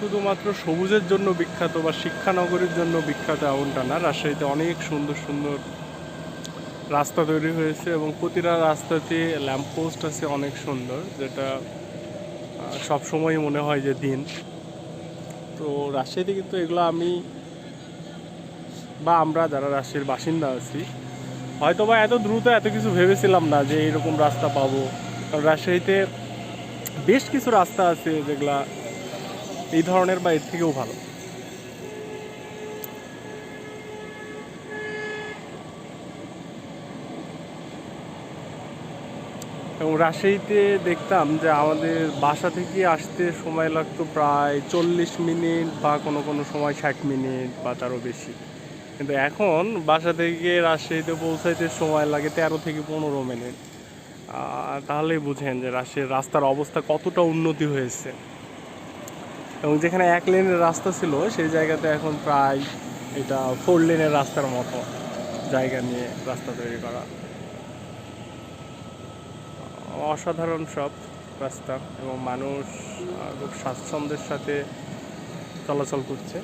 শুধুমাত্র সবুজের জন্য বিখ্যাত বা শিক্ষানগরীর জন্য বিখ্যাত এমনটা না, রাজশাহীতে অনেক সুন্দর সুন্দর রাস্তা তৈরি হয়েছে এবং প্রতিটা রাস্তাতে ল্যাম্পপোস্ট আছে অনেক সুন্দর, যেটা সব সময় মনে হয় যে দিন। তো রাজশাহীতে কিন্তু এগুলো আমি বা আমরা যারা রাজশাহীর বাসিন্দা আছি হয়তো বা এত দ্রুত এত কিছু ভেবেছিলাম না যে এরকম রাস্তা পাবো। কারণ রাজশাহীতে বেশ কিছু রাস্তা আছে যেগুলা এই ধরনের বা এর থেকেও ভালো। এবং রাজশাহীতে দেখতাম যে আমাদের বাসা থেকে আসতে সময় লাগতো প্রায় চল্লিশ মিনিট বা কোনো কোনো সময় ষাট মিনিট বা তারও বেশি। কিন্তু এখন বাসা থেকে রাজশাহীতে পৌঁছাইতে সময় লাগে তেরো থেকে পনেরো মিনিট। তাহলেই বুঝেন যে রাজশাহীর রাস্তার অবস্থা কতটা উন্নতি হয়েছে। এবং যেখানে এক লেনের রাস্তা ছিল, সেই জায়গাতে এখন প্রায় এটা ফোর লেনের রাস্তার মতো জায়গা নিয়ে রাস্তা তৈরি করা। অসাধারণ সব রাস্তা এবং মানুষ খুব স্বাচ্ছন্দ্যের সাথে চলাচল করছে।